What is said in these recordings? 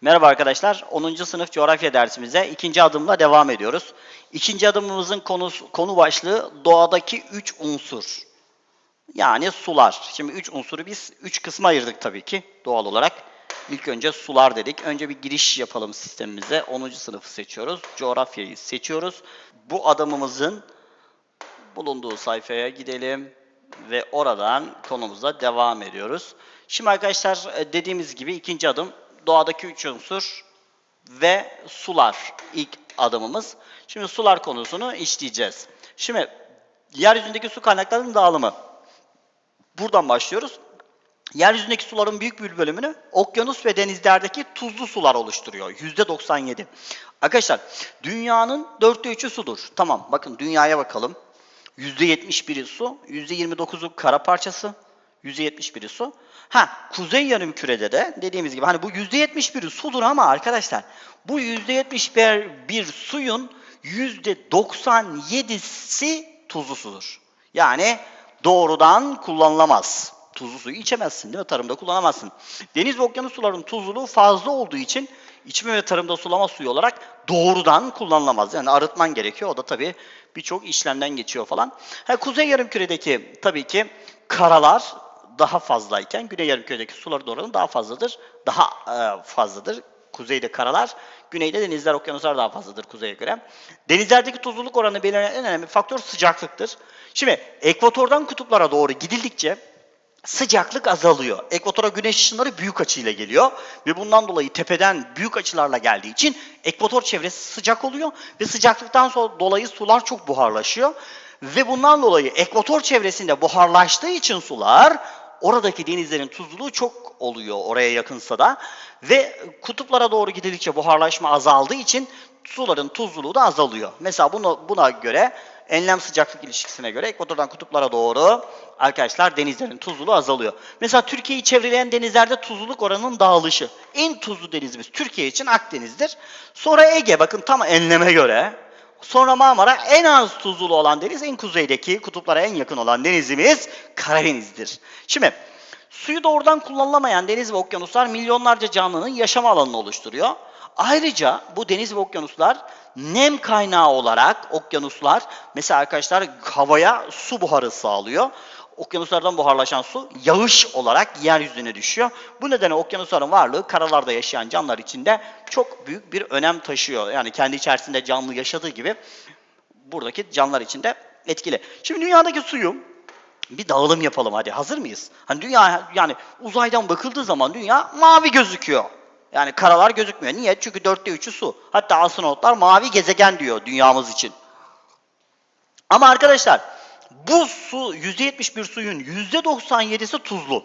Merhaba arkadaşlar. 10. sınıf coğrafya dersimize ikinci adımla devam ediyoruz. İkinci adımımızın konusu, konu başlığı doğadaki 3 unsur. Yani sular. Şimdi 3 unsuru biz 3 kısma ayırdık tabii ki doğal olarak. İlk önce sular dedik. Önce bir giriş yapalım sistemimize. 10. sınıfı seçiyoruz. Coğrafyayı seçiyoruz. Bu adımımızın bulunduğu sayfaya gidelim ve oradan konumuza devam ediyoruz. Şimdi arkadaşlar e, dediğimiz gibi ikinci adım doğadaki üç unsur ve sular ilk adımımız. Şimdi sular konusunu işleyeceğiz. Şimdi yeryüzündeki su kaynaklarının dağılımı. Buradan başlıyoruz. Yeryüzündeki suların büyük bir bölümünü okyanus ve denizlerdeki tuzlu sular oluşturuyor. %97. Arkadaşlar dünyanın dörtte üçü sudur. Tamam bakın dünyaya bakalım. %71'i su, %29'u kara parçası, %71'i su. Ha, kuzey yarım kürede de dediğimiz gibi hani bu %71'i sudur ama arkadaşlar bu %71 bir suyun %97'si tuzlu sudur. Yani doğrudan kullanılamaz. Tuzlu suyu içemezsin değil mi? Tarımda kullanamazsın. Deniz ve okyanus sularının tuzluluğu fazla olduğu için içme ve tarımda sulama suyu olarak doğrudan kullanılamaz. Yani arıtman gerekiyor. O da tabii birçok işlemden geçiyor falan. Ha, kuzey yarımküredeki tabii ki karalar daha fazlayken güney yarımküredeki suların oranı daha fazladır. Daha e, fazladır. Kuzeyde karalar, güneyde denizler, okyanuslar daha fazladır kuzeye göre. Denizlerdeki tuzluluk oranı belirleyen en önemli faktör sıcaklıktır. Şimdi ekvatordan kutuplara doğru gidildikçe sıcaklık azalıyor. Ekvatora güneş ışınları büyük açıyla geliyor ve bundan dolayı tepeden büyük açılarla geldiği için ekvator çevresi sıcak oluyor ve sıcaklıktan sonra dolayı sular çok buharlaşıyor. Ve bundan dolayı ekvator çevresinde buharlaştığı için sular oradaki denizlerin tuzluluğu çok oluyor oraya yakınsa da ve kutuplara doğru gidildikçe buharlaşma azaldığı için suların tuzluluğu da azalıyor. Mesela buna, buna göre enlem sıcaklık ilişkisine göre ekvatordan kutuplara doğru arkadaşlar denizlerin tuzluluğu azalıyor. Mesela Türkiye'yi çevreleyen denizlerde tuzluluk oranının dağılışı. En tuzlu denizimiz Türkiye için Akdeniz'dir. Sonra Ege bakın tam enleme göre. Sonra Marmara en az tuzlu olan deniz en kuzeydeki kutuplara en yakın olan denizimiz Karadeniz'dir. Şimdi suyu doğrudan kullanılamayan deniz ve okyanuslar milyonlarca canlının yaşam alanını oluşturuyor. Ayrıca bu deniz ve okyanuslar nem kaynağı olarak okyanuslar mesela arkadaşlar havaya su buharı sağlıyor. Okyanuslardan buharlaşan su yağış olarak yeryüzüne düşüyor. Bu nedenle okyanusların varlığı karalarda yaşayan canlılar için de çok büyük bir önem taşıyor. Yani kendi içerisinde canlı yaşadığı gibi buradaki canlılar için de etkili. Şimdi dünyadaki suyu bir dağılım yapalım hadi. Hazır mıyız? Hani dünya yani uzaydan bakıldığı zaman dünya mavi gözüküyor. Yani karalar gözükmüyor. Niye? Çünkü dörtte üçü su. Hatta astronotlar mavi gezegen diyor dünyamız için. Ama arkadaşlar bu su %71 suyun %97'si tuzlu.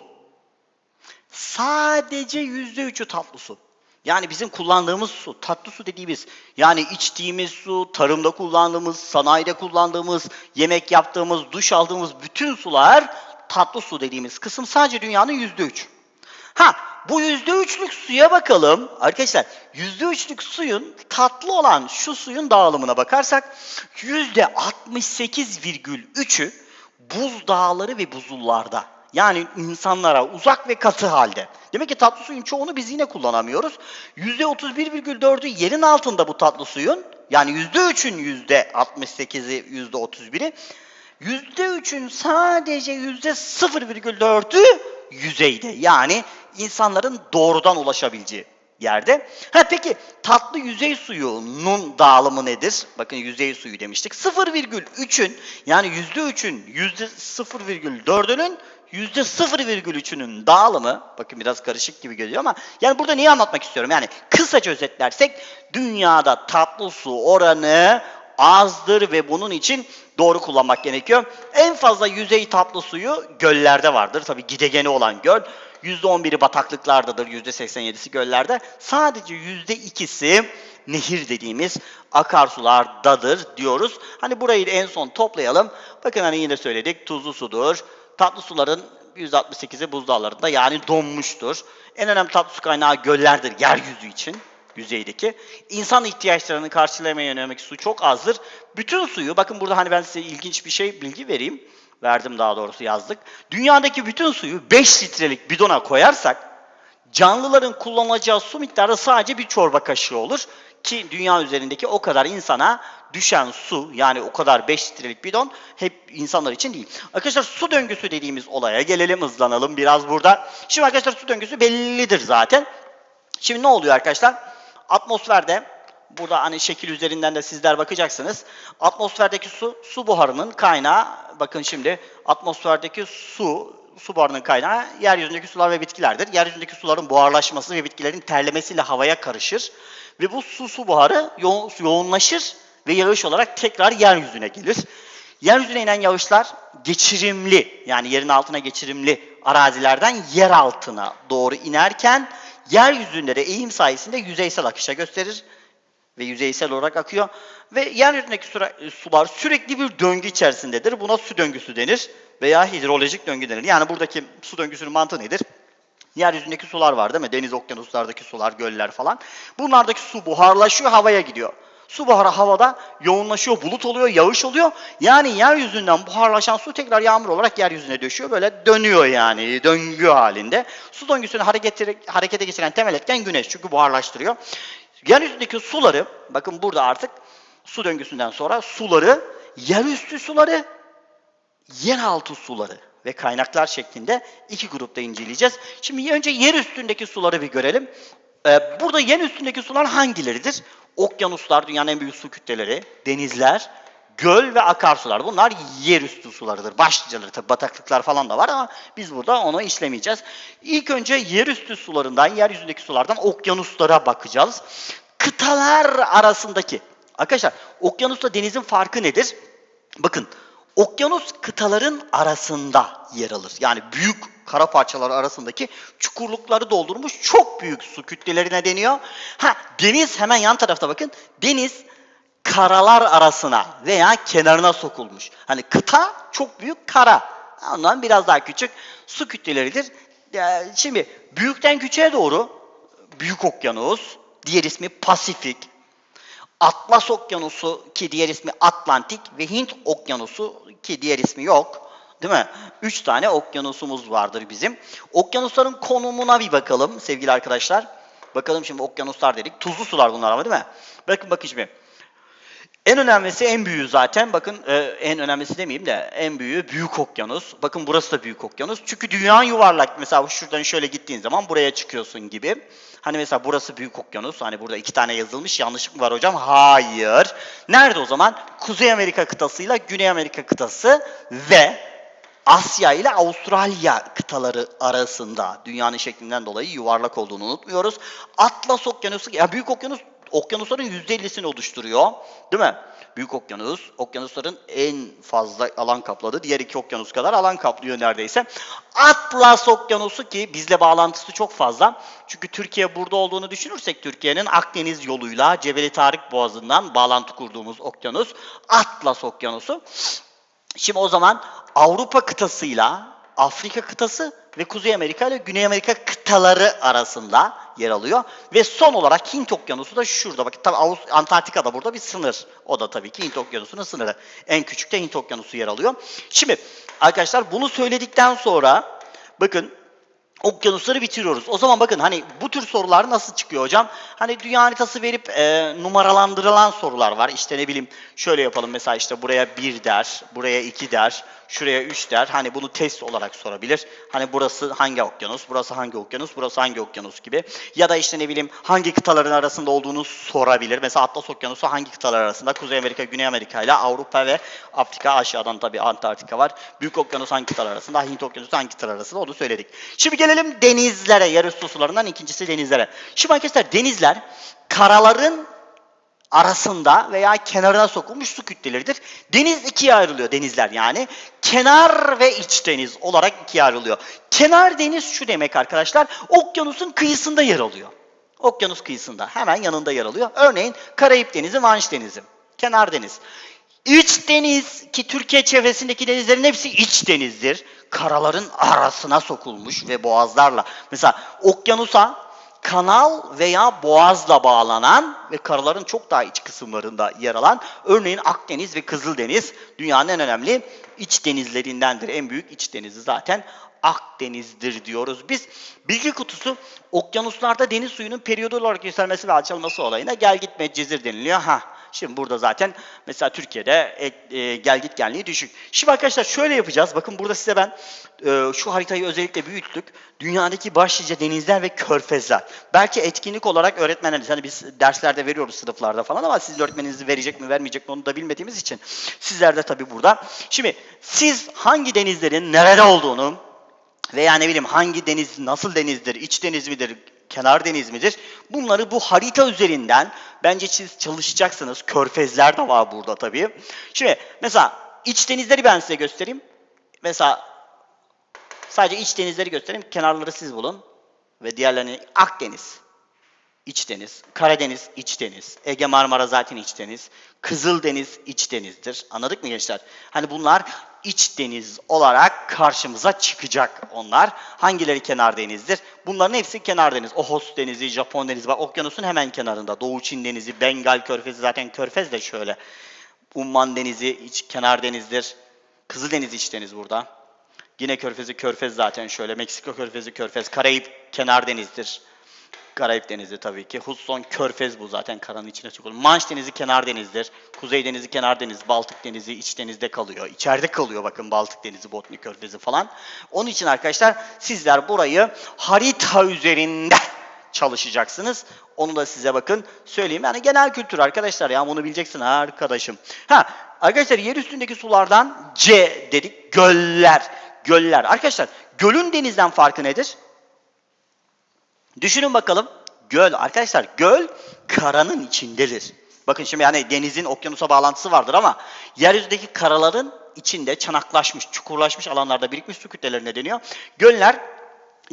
Sadece %3'ü tatlı su. Yani bizim kullandığımız su, tatlı su dediğimiz, yani içtiğimiz su, tarımda kullandığımız, sanayide kullandığımız, yemek yaptığımız, duş aldığımız bütün sular tatlı su dediğimiz kısım sadece dünyanın yüzde üç. Ha, bu yüzde üçlük suya bakalım. Arkadaşlar, yüzde üçlük suyun tatlı olan şu suyun dağılımına bakarsak yüzde 68,3'ü buz dağları ve buzullarda. Yani insanlara uzak ve katı halde. Demek ki tatlı suyun çoğunu biz yine kullanamıyoruz. %31,4'ü yerin altında bu tatlı suyun. Yani %3'ün %68'i, %31'i. %3'ün sadece %0,4'ü yüzeyde. Yani insanların doğrudan ulaşabileceği yerde. Ha peki tatlı yüzey suyunun dağılımı nedir? Bakın yüzey suyu demiştik. 0,3'ün yani %3'ün %0,4'ünün %0,3'ünün dağılımı, bakın biraz karışık gibi geliyor ama yani burada neyi anlatmak istiyorum? Yani kısaca özetlersek dünyada tatlı su oranı azdır ve bunun için doğru kullanmak gerekiyor. En fazla yüzey tatlı suyu göllerde vardır. Tabii gidegeni olan göl. %11'i bataklıklardadır, %87'si göllerde. Sadece %2'si nehir dediğimiz akarsulardadır diyoruz. Hani burayı en son toplayalım. Bakın hani yine söyledik tuzlu sudur. Tatlı suların %68'i buzdağlarında yani donmuştur. En önemli tatlı su kaynağı göllerdir yeryüzü için yüzeydeki. İnsan ihtiyaçlarını karşılamaya yönelik su çok azdır. Bütün suyu, bakın burada hani ben size ilginç bir şey bilgi vereyim. Verdim daha doğrusu yazdık. Dünyadaki bütün suyu 5 litrelik bidona koyarsak Canlıların kullanacağı su miktarı sadece bir çorba kaşığı olur. Ki dünya üzerindeki o kadar insana düşen su yani o kadar 5 litrelik bidon hep insanlar için değil. Arkadaşlar su döngüsü dediğimiz olaya gelelim hızlanalım biraz burada. Şimdi arkadaşlar su döngüsü bellidir zaten. Şimdi ne oluyor arkadaşlar? Atmosferde burada hani şekil üzerinden de sizler bakacaksınız. Atmosferdeki su, su buharının kaynağı. Bakın şimdi atmosferdeki su, su buharının kaynağı yeryüzündeki sular ve bitkilerdir. Yeryüzündeki suların buharlaşması ve bitkilerin terlemesiyle havaya karışır. Ve bu su, su buharı yo- yoğunlaşır ve yağış olarak tekrar yeryüzüne gelir. Yeryüzüne inen yağışlar geçirimli yani yerin altına geçirimli arazilerden yer altına doğru inerken yeryüzünde de eğim sayesinde yüzeysel akışa gösterir ve yüzeysel olarak akıyor ve yeryüzündeki sular sürekli bir döngü içerisindedir. Buna su döngüsü denir veya hidrolojik döngü denir. Yani buradaki su döngüsünün mantığı nedir? Yeryüzündeki sular var değil mi? Deniz, okyanuslardaki sular, göller falan. Bunlardaki su buharlaşıyor, havaya gidiyor. Su buharı havada yoğunlaşıyor, bulut oluyor, yağış oluyor. Yani yeryüzünden buharlaşan su tekrar yağmur olarak yeryüzüne düşüyor. Böyle dönüyor yani döngü halinde. Su döngüsünü harekete, harekete geçiren temel etken güneş çünkü buharlaştırıyor. Yeryüzündeki suları, bakın burada artık su döngüsünden sonra suları, yerüstü suları yeraltı suları ve kaynaklar şeklinde iki grupta inceleyeceğiz. Şimdi önce yer üstündeki suları bir görelim. Ee, burada yer üstündeki sular hangileridir? Okyanuslar, dünyanın en büyük su kütleleri, denizler, göl ve akarsular. Bunlar yer üstü sularıdır. Başlıcaları tabii bataklıklar falan da var ama biz burada onu işlemeyeceğiz. İlk önce yer üstü sularından, yeryüzündeki sulardan okyanuslara bakacağız. Kıtalar arasındaki, arkadaşlar okyanusla denizin farkı nedir? Bakın okyanus kıtaların arasında yer alır. Yani büyük kara parçaları arasındaki çukurlukları doldurmuş çok büyük su kütlelerine deniyor. Ha deniz hemen yan tarafta bakın. Deniz karalar arasına veya kenarına sokulmuş. Hani kıta çok büyük kara. Ondan biraz daha küçük su kütleleridir. Şimdi büyükten küçüğe doğru büyük okyanus, diğer ismi Pasifik, Atlas Okyanusu ki diğer ismi Atlantik ve Hint Okyanusu ki diğer ismi yok. Değil mi? Üç tane okyanusumuz vardır bizim. Okyanusların konumuna bir bakalım sevgili arkadaşlar. Bakalım şimdi okyanuslar dedik. Tuzlu sular bunlar ama değil mi? Bakın bakın şimdi. En önemlisi en büyüğü zaten. Bakın e, en önemlisi demeyeyim de en büyüğü büyük okyanus. Bakın burası da büyük okyanus. Çünkü dünya yuvarlak. Mesela şuradan şöyle gittiğin zaman buraya çıkıyorsun gibi. Hani mesela burası büyük okyanus. Hani burada iki tane yazılmış. Yanlışlık mı var hocam? Hayır. Nerede o zaman? Kuzey Amerika kıtasıyla Güney Amerika kıtası ve Asya ile Avustralya kıtaları arasında dünyanın şeklinden dolayı yuvarlak olduğunu unutmuyoruz. Atlas Okyanusu, ya büyük okyanus okyanusların %50'sini oluşturuyor. Değil mi? Büyük okyanus, okyanusların en fazla alan kapladığı, diğer iki okyanus kadar alan kaplıyor neredeyse. Atlas Okyanusu ki bizle bağlantısı çok fazla. Çünkü Türkiye burada olduğunu düşünürsek Türkiye'nin Akdeniz yoluyla Cebeli Tarık Boğazı'ndan bağlantı kurduğumuz okyanus Atlas Okyanusu. Şimdi o zaman Avrupa kıtasıyla Afrika kıtası ve Kuzey Amerika ile Güney Amerika kıtaları arasında yer alıyor. Ve son olarak Hint Okyanusu da şurada. Bakın tabii Avust- Antarktika'da burada bir sınır. O da tabii ki Hint Okyanusu'nun sınırı. En küçükte Hint Okyanusu yer alıyor. Şimdi arkadaşlar bunu söyledikten sonra bakın okyanusları bitiriyoruz. O zaman bakın hani bu tür sorular nasıl çıkıyor hocam? Hani dünya haritası verip e, numaralandırılan sorular var. İşte ne bileyim şöyle yapalım mesela işte buraya 1 der, buraya 2 der, şuraya 3 der. Hani bunu test olarak sorabilir. Hani burası hangi okyanus, burası hangi okyanus, burası hangi okyanus gibi. Ya da işte ne bileyim hangi kıtaların arasında olduğunu sorabilir. Mesela Atlas Okyanusu hangi kıtalar arasında? Kuzey Amerika, Güney Amerika ile Avrupa ve Afrika aşağıdan tabii Antarktika var. Büyük Okyanus hangi kıtalar arasında? Hint Okyanusu hangi kıtalar arasında? Onu söyledik. Şimdi gelelim denizlere, yerüstü sularından ikincisi denizlere. Şimdi arkadaşlar denizler karaların arasında veya kenarına sokulmuş su kütleleridir. Deniz ikiye ayrılıyor denizler yani. Kenar ve iç deniz olarak ikiye ayrılıyor. Kenar deniz şu demek arkadaşlar. Okyanusun kıyısında yer alıyor. Okyanus kıyısında hemen yanında yer alıyor. Örneğin Karayip Denizi, Manş Denizi. Kenar deniz. İç deniz ki Türkiye çevresindeki denizlerin hepsi iç denizdir. Karaların arasına sokulmuş ve boğazlarla. Mesela okyanusa kanal veya boğazla bağlanan ve karaların çok daha iç kısımlarında yer alan örneğin Akdeniz ve Kızıldeniz dünyanın en önemli iç denizlerindendir. En büyük iç denizi zaten Akdeniz'dir diyoruz. Biz bilgi kutusu okyanuslarda deniz suyunun periyodu olarak yükselmesi ve alçalması olayına gel git medcezir deniliyor. Ha Şimdi burada zaten mesela Türkiye'de e, e, gel genliği düşük. Şimdi arkadaşlar şöyle yapacağız. Bakın burada size ben e, şu haritayı özellikle büyüttük. Dünyadaki başlıca denizler ve körfezler. Belki etkinlik olarak öğretmenleriz. Hani biz derslerde veriyoruz sınıflarda falan ama siz öğretmeniniz verecek mi vermeyecek mi onu da bilmediğimiz için sizler de tabii burada. Şimdi siz hangi denizlerin nerede olduğunu veya ne bileyim hangi deniz nasıl denizdir, iç deniz midir, kenar deniz midir? Bunları bu harita üzerinden bence siz çalışacaksınız. Körfezler de var burada tabii. Şimdi mesela iç denizleri ben size göstereyim. Mesela sadece iç denizleri göstereyim. Kenarları siz bulun. Ve diğerlerini Akdeniz, iç deniz, Karadeniz, iç deniz, Ege Marmara zaten iç deniz, Kızıldeniz iç denizdir. Anladık mı gençler? Hani bunlar iç deniz olarak karşımıza çıkacak onlar. Hangileri kenar denizdir? Bunların hepsi kenar deniz. Ohos denizi, Japon denizi var. Okyanusun hemen kenarında. Doğu Çin denizi, Bengal körfezi zaten körfez de şöyle. Umman denizi iç kenar denizdir. Kızıldeniz iç deniz burada. Yine körfezi körfez zaten şöyle. Meksika körfezi körfez. Karayip kenar denizdir. Karayip Denizi tabii ki. Hudson Körfez bu zaten karanın içine çıkıyor. Manş Denizi kenar denizdir. Kuzey Denizi kenar deniz. Baltık Denizi iç denizde kalıyor. İçeride kalıyor bakın Baltık Denizi, Botni Körfezi falan. Onun için arkadaşlar sizler burayı harita üzerinde çalışacaksınız. Onu da size bakın söyleyeyim. Yani genel kültür arkadaşlar ya bunu bileceksin arkadaşım. Ha arkadaşlar yer üstündeki sulardan C dedik. Göller. Göller. Arkadaşlar gölün denizden farkı nedir? Düşünün bakalım. Göl arkadaşlar göl karanın içindedir. Bakın şimdi yani denizin okyanusa bağlantısı vardır ama yeryüzündeki karaların içinde çanaklaşmış, çukurlaşmış alanlarda birikmiş su kütlelerine deniyor. Göller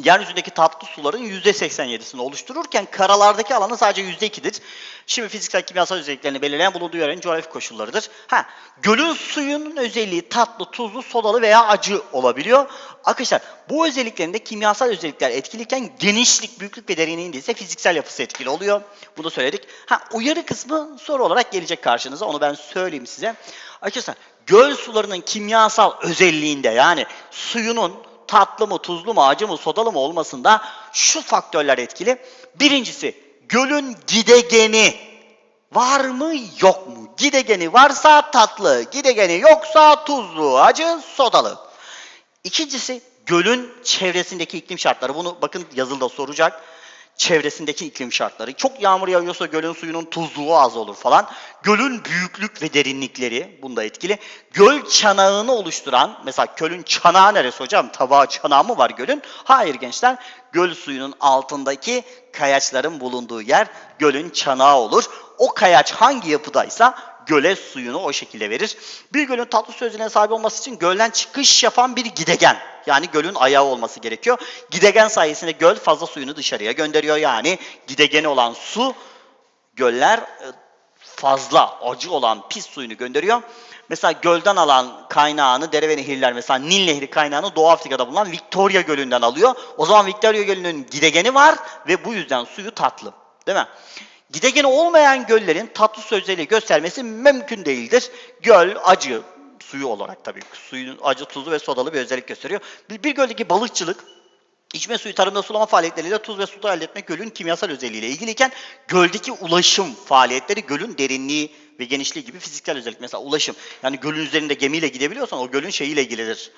yeryüzündeki tatlı suların %87'sini oluştururken karalardaki alanı sadece %2'dir. Şimdi fiziksel kimyasal özelliklerini belirleyen bulunduğu yerin coğrafi koşullarıdır. Ha, gölün suyunun özelliği tatlı, tuzlu, sodalı veya acı olabiliyor. Arkadaşlar bu özelliklerinde kimyasal özellikler etkiliyken genişlik, büyüklük ve derinliğinde ise fiziksel yapısı etkili oluyor. Bunu da söyledik. Ha, uyarı kısmı soru olarak gelecek karşınıza. Onu ben söyleyeyim size. Arkadaşlar göl sularının kimyasal özelliğinde yani suyunun tatlı mı, tuzlu mu, acı mı, sodalı mı olmasında şu faktörler etkili. Birincisi gölün gidegeni var mı yok mu? Gidegeni varsa tatlı, gidegeni yoksa tuzlu, acı, sodalı. İkincisi gölün çevresindeki iklim şartları. Bunu bakın yazılıda soracak. Çevresindeki iklim şartları. Çok yağmur yağıyorsa gölün suyunun tuzluğu az olur falan. Gölün büyüklük ve derinlikleri bunda etkili. Göl çanağını oluşturan, mesela gölün çanağı neresi hocam? Tabağı çanağı mı var gölün? Hayır gençler. Göl suyunun altındaki kayaçların bulunduğu yer gölün çanağı olur. O kayaç hangi yapıdaysa göle suyunu o şekilde verir. Bir gölün tatlı su özelliğine sahip olması için gölden çıkış yapan bir gidegen. Yani gölün ayağı olması gerekiyor. Gidegen sayesinde göl fazla suyunu dışarıya gönderiyor. Yani gidegeni olan su göller e, fazla acı olan pis suyunu gönderiyor. Mesela gölden alan kaynağını dere ve nehirler mesela Nil Nehri kaynağını Doğu Afrika'da bulunan Victoria Gölü'nden alıyor. O zaman Victoria Gölü'nün gidegeni var ve bu yüzden suyu tatlı. Değil mi? Gidegeni olmayan göllerin tatlı su özelliği göstermesi mümkün değildir. Göl acı suyu olarak tabii suyun acı, tuzlu ve sodalı bir özellik gösteriyor. Bir, bir göldeki balıkçılık İçme suyu tarımda sulama faaliyetleriyle tuz ve su elde etmek gölün kimyasal özelliğiyle ilgiliyken göldeki ulaşım faaliyetleri gölün derinliği ve genişliği gibi fiziksel özellik. Mesela ulaşım yani gölün üzerinde gemiyle gidebiliyorsan o gölün şeyiyle ilgilidir.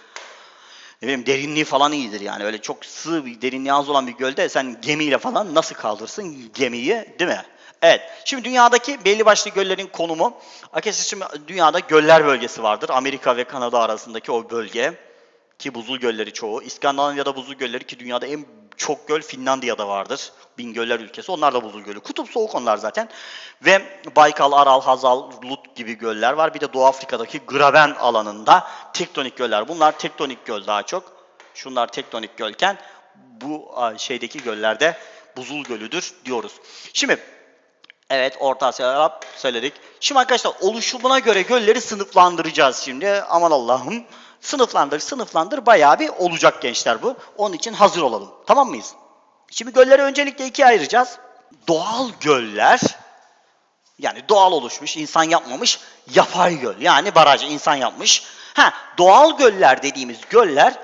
Ne bileyim derinliği falan iyidir yani öyle çok sığ bir derinliği az olan bir gölde sen gemiyle falan nasıl kaldırsın gemiyi değil mi? Evet. Şimdi dünyadaki belli başlı göllerin konumu. Arkadaşlar şimdi dünyada göller bölgesi vardır. Amerika ve Kanada arasındaki o bölge ki buzul gölleri çoğu. İskandinavya'da buzul gölleri ki dünyada en çok göl Finlandiya'da vardır. Bin göller ülkesi. Onlar da buzul gölü. Kutup soğuk onlar zaten. Ve Baykal, Aral, Hazal, Lut gibi göller var. Bir de Doğu Afrika'daki Graben alanında tektonik göller. Bunlar tektonik göl daha çok. Şunlar tektonik gölken bu şeydeki göllerde buzul gölüdür diyoruz. Şimdi Evet Orta Asya söyledik. Şimdi arkadaşlar oluşumuna göre gölleri sınıflandıracağız şimdi. Aman Allah'ım. Sınıflandır, sınıflandır bayağı bir olacak gençler bu. Onun için hazır olalım. Tamam mıyız? Şimdi gölleri öncelikle ikiye ayıracağız. Doğal göller, yani doğal oluşmuş, insan yapmamış, yapay göl. Yani baraj, insan yapmış. Ha, doğal göller dediğimiz göller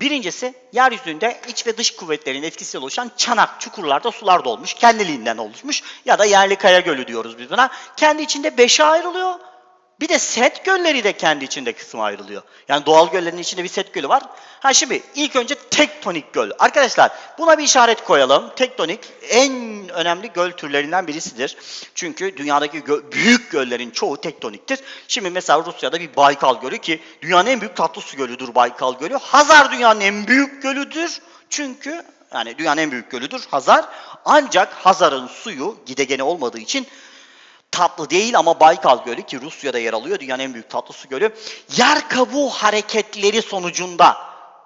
Birincisi yeryüzünde iç ve dış kuvvetlerin etkisiyle oluşan çanak çukurlarda sular dolmuş. Kendiliğinden oluşmuş ya da yerli kaya gölü diyoruz biz buna. Kendi içinde beşe ayrılıyor. Bir de set gölleri de kendi içinde kısmı ayrılıyor. Yani doğal göllerin içinde bir set gölü var. Ha şimdi ilk önce tektonik göl. Arkadaşlar buna bir işaret koyalım. Tektonik en önemli göl türlerinden birisidir. Çünkü dünyadaki gö- büyük göllerin çoğu tektoniktir. Şimdi mesela Rusya'da bir Baykal Gölü ki dünyanın en büyük tatlı su gölüdür Baykal Gölü. Hazar dünyanın en büyük gölüdür. Çünkü yani dünyanın en büyük gölüdür Hazar. Ancak Hazar'ın suyu gidegeni olmadığı için tatlı değil ama Baykal Gölü ki Rusya'da yer alıyor dünyanın en büyük tatlı su gölü. Yer kabuğu hareketleri sonucunda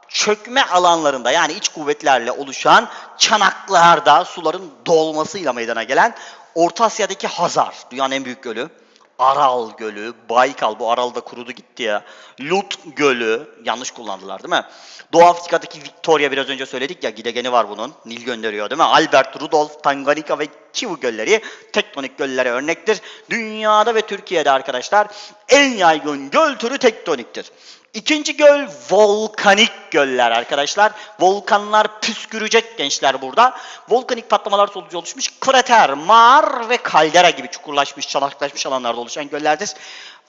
çökme alanlarında yani iç kuvvetlerle oluşan çanaklarda suların dolmasıyla meydana gelen Orta Asya'daki Hazar dünyanın en büyük gölü. Aral Gölü, Baykal bu Aral da kurudu gitti ya. Lut Gölü, yanlış kullandılar değil mi? Doğu Afrika'daki Victoria biraz önce söyledik ya gidegeni var bunun. Nil gönderiyor değil mi? Albert, Rudolf, Tanganyika ve Kivu gölleri tektonik göllere örnektir. Dünyada ve Türkiye'de arkadaşlar en yaygın göl türü tektoniktir. İkinci göl volkanik göller arkadaşlar. Volkanlar püskürecek gençler burada. Volkanik patlamalar sonucu oluşmuş krater, mağar ve kaldera gibi çukurlaşmış, çanaklaşmış alanlarda oluşan göllerdir.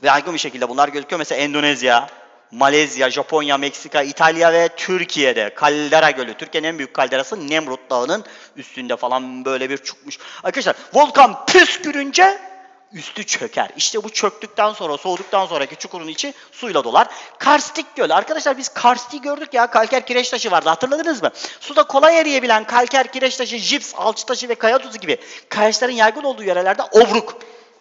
Ve yaygın bir şekilde bunlar gözüküyor. Mesela Endonezya, Malezya, Japonya, Meksika, İtalya ve Türkiye'de kaldera gölü. Türkiye'nin en büyük kalderası Nemrut Dağı'nın üstünde falan böyle bir çukmuş. Arkadaşlar volkan püskürünce üstü çöker. İşte bu çöktükten sonra, soğuduktan sonraki çukurun içi suyla dolar. Karstik göl. Arkadaşlar biz karstik gördük ya. Kalker kireç taşı vardı. Hatırladınız mı? Suda kolay eriyebilen kalker kireç taşı, jips, alçı taşı ve kaya tuzu gibi kayaçların yaygın olduğu yerlerde obruk,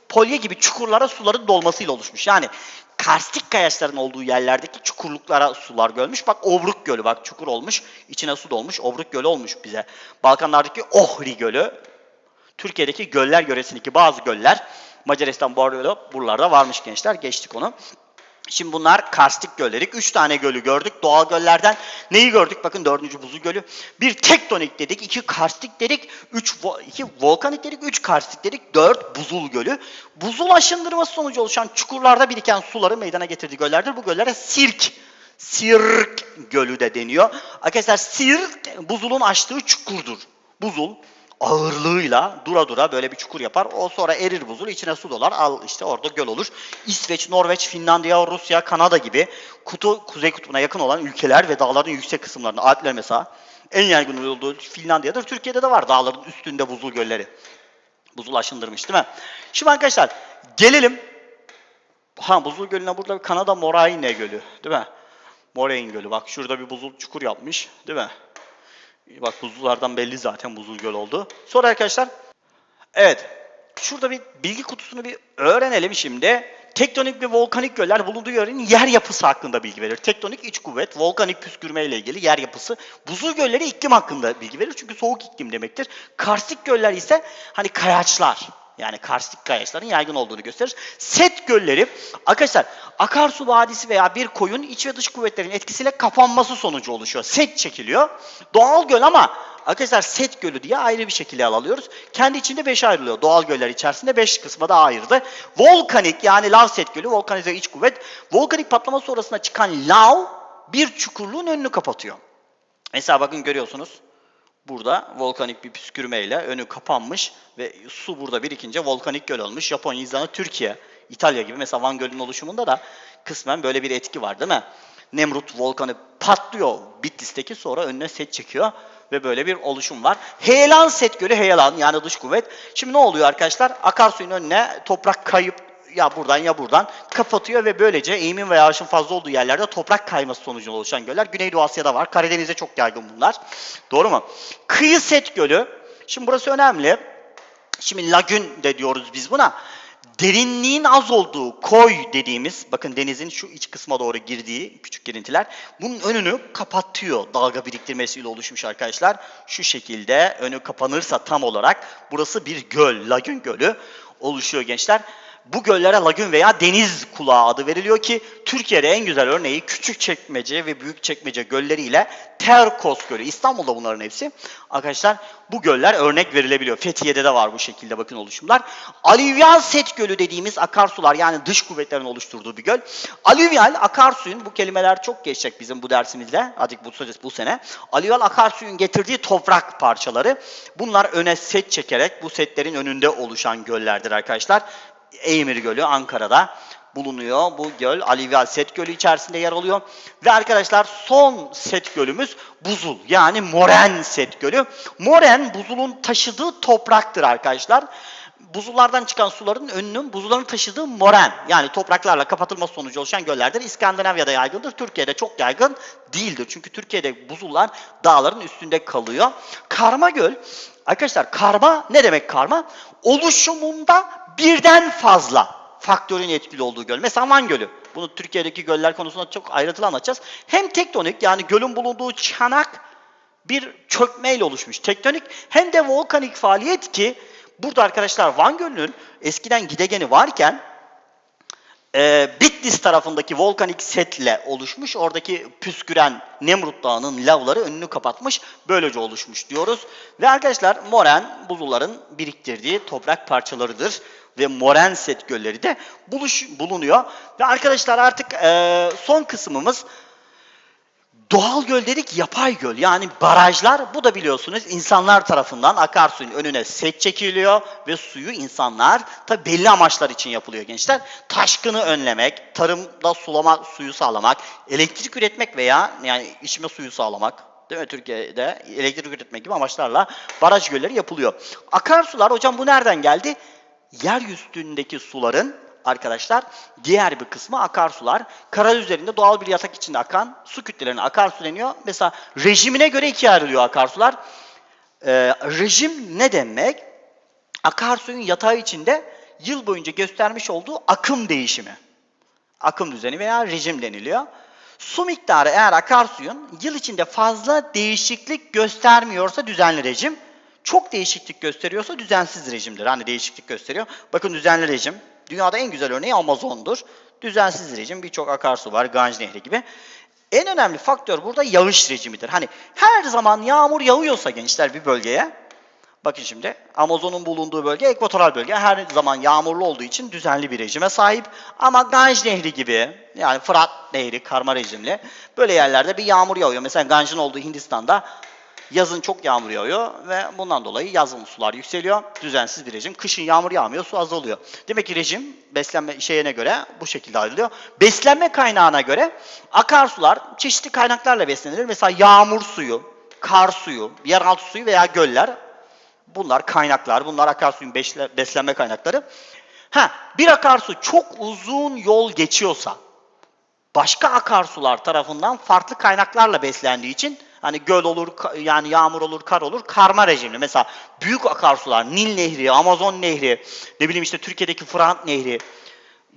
polye gibi çukurlara suların dolmasıyla oluşmuş. Yani karstik kayaçların olduğu yerlerdeki çukurluklara sular gölmüş. Bak Obruk Gölü bak çukur olmuş. içine su dolmuş. Obruk Gölü olmuş bize. Balkanlardaki Ohri Gölü. Türkiye'deki göller yöresindeki bazı göller. Macaristan, Bordeaux buralarda varmış gençler. Geçtik onu. Şimdi bunlar karstik göllerik. Üç tane gölü gördük doğal göllerden. Neyi gördük? Bakın dördüncü buzul gölü. Bir tektonik dedik, iki karstik dedik, üç vo- iki volkanik dedik, üç karstik dedik, dört buzul gölü. Buzul aşındırması sonucu oluşan çukurlarda biriken suları meydana getirdiği göllerdir. Bu göllere sirk, sirk gölü de deniyor. Arkadaşlar sirk buzulun açtığı çukurdur. Buzul ağırlığıyla dura dura böyle bir çukur yapar. O sonra erir buzul, içine su dolar. Al işte orada göl olur. İsveç, Norveç, Finlandiya, Rusya, Kanada gibi kutu, kuzey kutbuna yakın olan ülkeler ve dağların yüksek kısımlarında, Alpler mesela en yaygın olduğu Finlandiya'dır. Türkiye'de de var dağların üstünde buzul gölleri. Buzul aşındırmış değil mi? Şimdi arkadaşlar gelelim. Ha buzul gölüne burada Kanada Moraine Gölü değil mi? Moraine Gölü. Bak şurada bir buzul çukur yapmış değil mi? Bak buzullardan belli zaten buzul göl oldu. Sonra arkadaşlar evet şurada bir bilgi kutusunu bir öğrenelim şimdi. Tektonik ve volkanik göller bulunduğu yerin yer yapısı hakkında bilgi verir. Tektonik iç kuvvet, volkanik püskürme ile ilgili yer yapısı. Buzul gölleri iklim hakkında bilgi verir çünkü soğuk iklim demektir. Karstik göller ise hani kayaçlar. Yani karstik kayaçların yaygın olduğunu gösterir. Set gölleri arkadaşlar akarsu vadisi veya bir koyun iç ve dış kuvvetlerin etkisiyle kapanması sonucu oluşuyor. Set çekiliyor. Doğal göl ama arkadaşlar set gölü diye ayrı bir şekilde alıyoruz. Kendi içinde 5 ayrılıyor. Doğal göller içerisinde 5 kısma da ayırdı. Volkanik yani lav set gölü, volkanize iç kuvvet. Volkanik patlama sonrasında çıkan lav bir çukurluğun önünü kapatıyor. Mesela bakın görüyorsunuz. Burada volkanik bir püskürmeyle önü kapanmış ve su burada birikince volkanik göl olmuş. Japonya, İzlanda, Türkiye, İtalya gibi mesela Van Gölü'nün oluşumunda da kısmen böyle bir etki var değil mi? Nemrut volkanı patlıyor Bitlis'teki sonra önüne set çekiyor ve böyle bir oluşum var. Heyelan set gölü heyelan yani dış kuvvet. Şimdi ne oluyor arkadaşlar? Akarsuyun önüne toprak kayıp ya buradan ya buradan kapatıyor ve böylece eğimin ve yağışın fazla olduğu yerlerde toprak kayması sonucunda oluşan göller. Güneydoğu Asya'da var. Karadeniz'de çok yaygın bunlar. Doğru mu? Kıyı set gölü. Şimdi burası önemli. Şimdi lagün de diyoruz biz buna. Derinliğin az olduğu koy dediğimiz, bakın denizin şu iç kısma doğru girdiği küçük girintiler, bunun önünü kapatıyor dalga biriktirmesiyle oluşmuş arkadaşlar. Şu şekilde önü kapanırsa tam olarak burası bir göl, lagün gölü oluşuyor gençler. Bu göllere lagün veya deniz kulağı adı veriliyor ki Türkiye'de en güzel örneği Küçükçekmece ve Büyükçekmece gölleriyle Terkos Gölü. İstanbul'da bunların hepsi. Arkadaşlar bu göller örnek verilebiliyor. Fethiye'de de var bu şekilde bakın oluşumlar. Alüvyal set gölü dediğimiz akarsular yani dış kuvvetlerin oluşturduğu bir göl. Alüvyal akarsuyun bu kelimeler çok geçecek bizim bu dersimizde. Artık bu, bu sene. Alüvyal akarsuyun getirdiği toprak parçaları. Bunlar öne set çekerek bu setlerin önünde oluşan göllerdir arkadaşlar. Eymir Gölü Ankara'da bulunuyor. Bu göl Alüvyal Set Gölü içerisinde yer alıyor. Ve arkadaşlar son set gölümüz Buzul yani Moren Set Gölü. Moren buzulun taşıdığı topraktır arkadaşlar. Buzullardan çıkan suların önünün buzulların taşıdığı moren yani topraklarla kapatılması sonucu oluşan göllerdir. İskandinavya'da yaygındır. Türkiye'de çok yaygın değildir. Çünkü Türkiye'de buzullar dağların üstünde kalıyor. Karma göl arkadaşlar karma ne demek karma? Oluşumunda birden fazla faktörün etkili olduğu göl. Mesela Van Gölü. Bunu Türkiye'deki göller konusunda çok ayrıntılı anlatacağız. Hem tektonik yani gölün bulunduğu çanak bir çökmeyle oluşmuş tektonik hem de volkanik faaliyet ki burada arkadaşlar Van Gölü'nün eskiden gidegeni varken e, Bitlis tarafındaki volkanik setle oluşmuş. Oradaki püsküren Nemrut Dağı'nın lavları önünü kapatmış. Böylece oluşmuş diyoruz. Ve arkadaşlar moren buzulların biriktirdiği toprak parçalarıdır. Ve moren set gölleri de buluş, bulunuyor. Ve arkadaşlar artık e, son kısmımız Doğal göl dedik yapay göl yani barajlar bu da biliyorsunuz insanlar tarafından akarsuyun önüne set çekiliyor ve suyu insanlar tabi belli amaçlar için yapılıyor gençler. Taşkını önlemek, tarımda sulama suyu sağlamak, elektrik üretmek veya yani içme suyu sağlamak değil mi Türkiye'de elektrik üretmek gibi amaçlarla baraj gölleri yapılıyor. Akarsular hocam bu nereden geldi? Yeryüzündeki suların arkadaşlar diğer bir kısmı akarsular. Kara üzerinde doğal bir yatak içinde akan su kütlelerine akarsu deniyor. Mesela rejimine göre ikiye ayrılıyor akarsular. Ee, rejim ne demek? Akarsuyun yatağı içinde yıl boyunca göstermiş olduğu akım değişimi. Akım düzeni veya rejim deniliyor. Su miktarı eğer akarsuyun yıl içinde fazla değişiklik göstermiyorsa düzenli rejim, çok değişiklik gösteriyorsa düzensiz rejimdir. Hani değişiklik gösteriyor. Bakın düzenli rejim, Dünyada en güzel örneği Amazon'dur. Düzensiz rejim, birçok akarsu var, Ganj Nehri gibi. En önemli faktör burada yağış rejimidir. Hani her zaman yağmur yağıyorsa gençler bir bölgeye, bakın şimdi Amazon'un bulunduğu bölge ekvatoral bölge. Her zaman yağmurlu olduğu için düzenli bir rejime sahip. Ama Ganj Nehri gibi, yani Fırat Nehri karma rejimli böyle yerlerde bir yağmur yağıyor. Mesela Ganj'ın olduğu Hindistan'da Yazın çok yağmur yağıyor ve bundan dolayı yazın sular yükseliyor. Düzensiz bir rejim. Kışın yağmur yağmıyor, su azalıyor. Demek ki rejim beslenme şeyine göre bu şekilde ayrılıyor. Beslenme kaynağına göre akarsular çeşitli kaynaklarla beslenilir. Mesela yağmur suyu, kar suyu, yeraltı suyu veya göller. Bunlar kaynaklar. Bunlar akarsuyun beslenme kaynakları. Ha, bir akarsu çok uzun yol geçiyorsa başka akarsular tarafından farklı kaynaklarla beslendiği için Hani göl olur, yani yağmur olur, kar olur. Karma rejimli. Mesela büyük akarsular, Nil Nehri, Amazon Nehri, ne bileyim işte Türkiye'deki Fırat Nehri,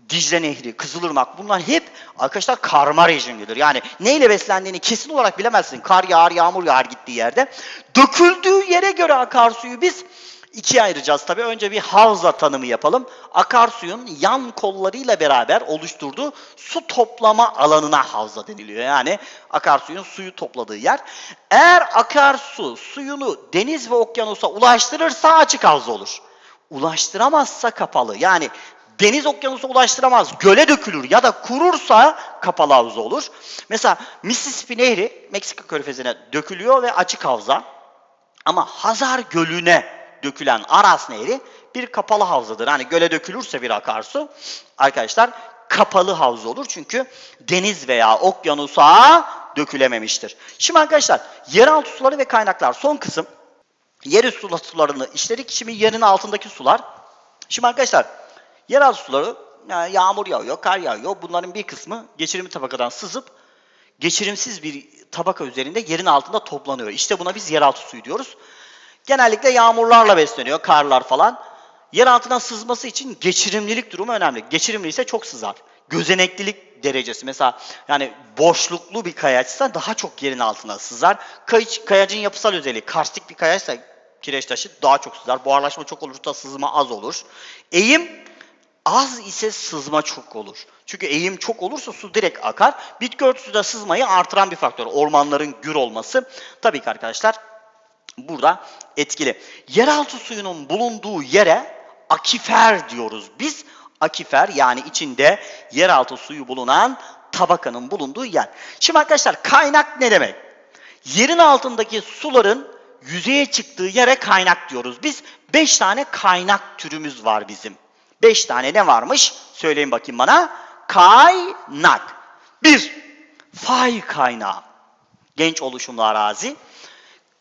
Dicle Nehri, Kızılırmak bunlar hep arkadaşlar karma rejimlidir. Yani neyle beslendiğini kesin olarak bilemezsin. Kar yağar, yağmur yağar gittiği yerde. Döküldüğü yere göre akarsuyu biz ikiye ayıracağız tabii. Önce bir havza tanımı yapalım. Akarsuyun yan kollarıyla beraber oluşturduğu su toplama alanına havza deniliyor. Yani akarsuyun suyu topladığı yer. Eğer akarsu suyunu deniz ve okyanusa ulaştırırsa açık havza olur. Ulaştıramazsa kapalı. Yani deniz okyanusa ulaştıramaz, göle dökülür ya da kurursa kapalı havza olur. Mesela Mississippi Nehri Meksika körfezine dökülüyor ve açık havza. Ama Hazar Gölü'ne dökülen Aras Nehri bir kapalı havzadır. Hani göle dökülürse bir akarsu arkadaşlar kapalı havza olur. Çünkü deniz veya okyanusa dökülememiştir. Şimdi arkadaşlar yeraltı suları ve kaynaklar son kısım. Yerüstü sularını işledik. Şimdi yerin altındaki sular. Şimdi arkadaşlar yeraltı suları yani yağmur yağıyor, kar yağıyor. Bunların bir kısmı geçirimli tabakadan sızıp geçirimsiz bir tabaka üzerinde yerin altında toplanıyor. İşte buna biz yeraltı suyu diyoruz. Genellikle yağmurlarla besleniyor, karlar falan. Yer altına sızması için geçirimlilik durumu önemli. Geçirimli ise çok sızar. Gözeneklilik derecesi mesela yani boşluklu bir kayaçsa daha çok yerin altına sızar. Kayıç, kayacın yapısal özelliği karstik bir kayaçsa kireç taşı daha çok sızar. Buharlaşma çok olursa sızma az olur. Eğim Az ise sızma çok olur. Çünkü eğim çok olursa su direkt akar. Bitki örtüsü de sızmayı artıran bir faktör. Ormanların gür olması. Tabii ki arkadaşlar burada etkili. Yeraltı suyunun bulunduğu yere akifer diyoruz. Biz akifer yani içinde yeraltı suyu bulunan tabakanın bulunduğu yer. Şimdi arkadaşlar kaynak ne demek? Yerin altındaki suların yüzeye çıktığı yere kaynak diyoruz. Biz 5 tane kaynak türümüz var bizim. 5 tane ne varmış? Söyleyin bakayım bana. Kaynak. 1. Fay kaynağı. Genç oluşumlu arazi.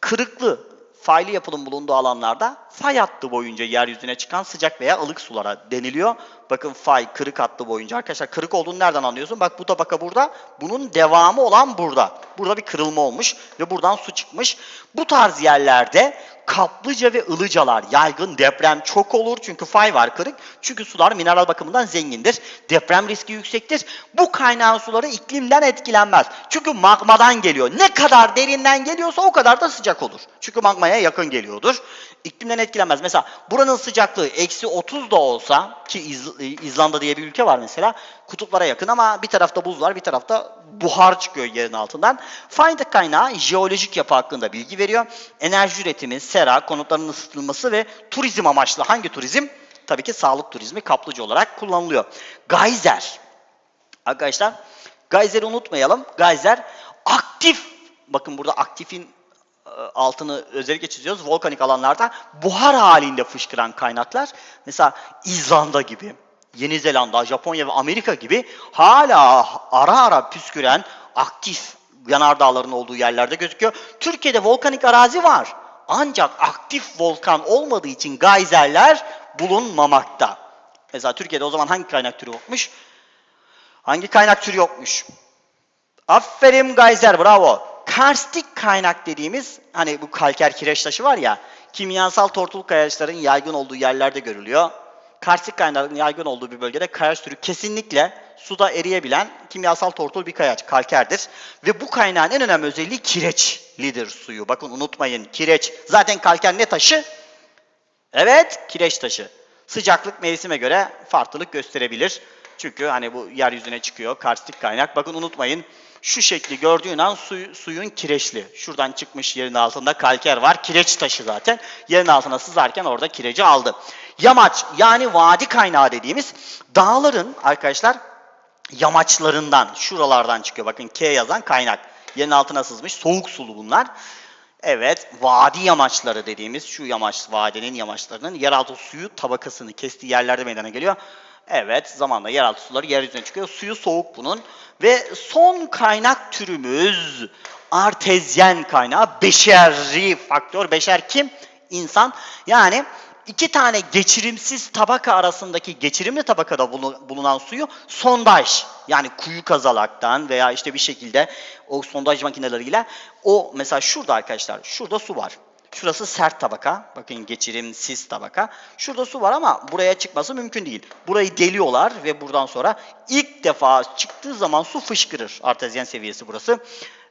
Kırıklı, faylı yapının bulunduğu alanlarda fay hattı boyunca yeryüzüne çıkan sıcak veya ılık sulara deniliyor. Bakın fay kırık hattı boyunca. Arkadaşlar kırık olduğunu nereden anlıyorsun? Bak bu tabaka burada. Bunun devamı olan burada. Burada bir kırılma olmuş ve buradan su çıkmış. Bu tarz yerlerde kaplıca ve ılıcalar yaygın deprem çok olur. Çünkü fay var kırık. Çünkü sular mineral bakımından zengindir. Deprem riski yüksektir. Bu kaynağın suları iklimden etkilenmez. Çünkü magmadan geliyor. Ne kadar derinden geliyorsa o kadar da sıcak olur. Çünkü magmaya yakın geliyordur. İklimden etkilenmez. Mesela buranın sıcaklığı eksi 30 da olsa ki İz- İzlanda diye bir ülke var mesela kutuplara yakın ama bir tarafta buz var bir tarafta buhar çıkıyor yerin altından. Fay kaynağı jeolojik yapı hakkında bilgi veriyor. Enerji üretimi, sera, konutların ısıtılması ve turizm amaçlı hangi turizm? Tabii ki sağlık turizmi kaplıca olarak kullanılıyor. Geyser. Arkadaşlar Geyser'i unutmayalım. Geyser aktif bakın burada aktifin e, altını özellikle çiziyoruz. Volkanik alanlarda buhar halinde fışkıran kaynaklar. Mesela İzlanda gibi, Yeni Zelanda, Japonya ve Amerika gibi hala ara ara püsküren aktif yanardağların olduğu yerlerde gözüküyor. Türkiye'de volkanik arazi var. Ancak aktif volkan olmadığı için geyserler bulunmamakta. Mesela Türkiye'de o zaman hangi kaynak türü yokmuş? Hangi kaynak türü yokmuş? Aferin Geyser bravo. Karstik kaynak dediğimiz hani bu kalker kireç taşı var ya kimyasal tortul kayaçların yaygın olduğu yerlerde görülüyor. Karstik kaynakların yaygın olduğu bir bölgede kayaç türü kesinlikle suda eriyebilen kimyasal tortul bir kayaç, kalkerdir. Ve bu kaynağın en önemli özelliği kireçlidir suyu. Bakın unutmayın kireç. Zaten kalker ne taşı? Evet, kireç taşı. Sıcaklık mevsime göre farklılık gösterebilir. Çünkü hani bu yeryüzüne çıkıyor karstik kaynak. Bakın unutmayın şu şekli gördüğün an suyu- suyun kireçli. Şuradan çıkmış yerin altında kalker var. Kireç taşı zaten. Yerin altına sızarken orada kireci aldı. Yamaç yani vadi kaynağı dediğimiz dağların arkadaşlar yamaçlarından şuralardan çıkıyor. Bakın K yazan kaynak. Yerin altına sızmış soğuk sulu bunlar. Evet, vadi yamaçları dediğimiz şu yamaç, vadinin yamaçlarının yeraltı suyu tabakasını kestiği yerlerde meydana geliyor. Evet, zamanla yeraltı suları yeryüzüne çıkıyor. Suyu soğuk bunun. Ve son kaynak türümüz artezyen kaynağı. Beşeri faktör. Beşer kim? İnsan. Yani iki tane geçirimsiz tabaka arasındaki geçirimli tabakada bulu- bulunan suyu sondaj yani kuyu kazalaktan veya işte bir şekilde o sondaj makineleriyle o mesela şurada arkadaşlar şurada su var. Şurası sert tabaka. Bakın geçirimsiz tabaka. Şurada su var ama buraya çıkması mümkün değil. Burayı deliyorlar ve buradan sonra ilk defa çıktığı zaman su fışkırır. Artezyen seviyesi burası.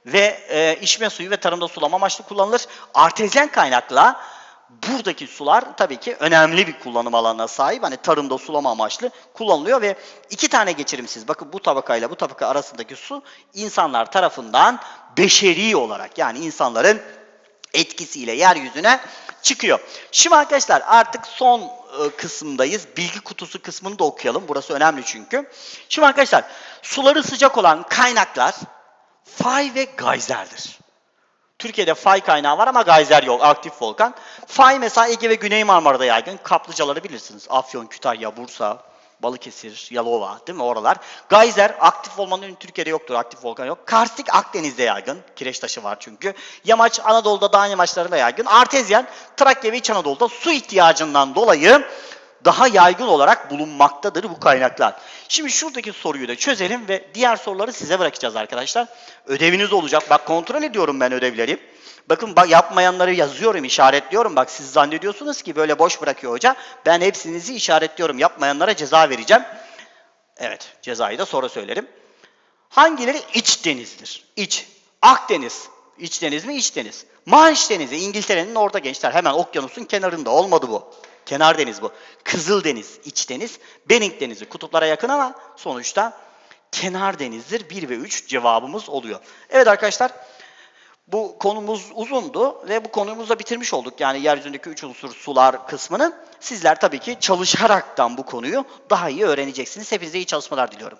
Ve e, içme suyu ve tarımda sulama amaçlı kullanılır. Artezyen kaynakla buradaki sular tabii ki önemli bir kullanım alanına sahip. Hani tarımda sulama amaçlı kullanılıyor ve iki tane geçirimsiz. Bakın bu tabakayla bu tabaka arasındaki su insanlar tarafından beşeri olarak yani insanların etkisiyle yeryüzüne çıkıyor. Şimdi arkadaşlar artık son e, kısımdayız. Bilgi kutusu kısmını da okuyalım. Burası önemli çünkü. Şimdi arkadaşlar suları sıcak olan kaynaklar fay ve gayzerdir. Türkiye'de fay kaynağı var ama gayzer yok. Aktif volkan. Fay mesela Ege ve Güney Marmara'da yaygın. Kaplıcaları bilirsiniz. Afyon, Kütahya, Bursa, Balıkesir, Yalova değil mi oralar? Gayzer aktif olmanın Türkiye'de yoktur. Aktif volkan yok. Karstik Akdeniz'de yaygın. Kireç taşı var çünkü. Yamaç Anadolu'da dağ yamaçlarında yaygın. Artezyen Trakya ve İç Anadolu'da su ihtiyacından dolayı daha yaygın olarak bulunmaktadır bu kaynaklar. Şimdi şuradaki soruyu da çözelim ve diğer soruları size bırakacağız arkadaşlar. Ödeviniz olacak. Bak kontrol ediyorum ben ödevleri. Bakın bak yapmayanları yazıyorum, işaretliyorum. Bak siz zannediyorsunuz ki böyle boş bırakıyor hoca. Ben hepsinizi işaretliyorum. Yapmayanlara ceza vereceğim. Evet, cezayı da sonra söylerim. Hangileri iç denizdir? İç. Akdeniz. İç deniz mi? İç deniz. Manş Denizi. İngiltere'nin orada gençler. Hemen okyanusun kenarında. Olmadı bu. Kenar deniz bu. Kızıl deniz, iç deniz. Bering denizi kutuplara yakın ama sonuçta kenar denizdir. 1 ve 3 cevabımız oluyor. Evet arkadaşlar bu konumuz uzundu ve bu konumuzu da bitirmiş olduk. Yani yeryüzündeki üç unsur sular kısmını. Sizler tabii ki çalışaraktan bu konuyu daha iyi öğreneceksiniz. Hepinize iyi çalışmalar diliyorum.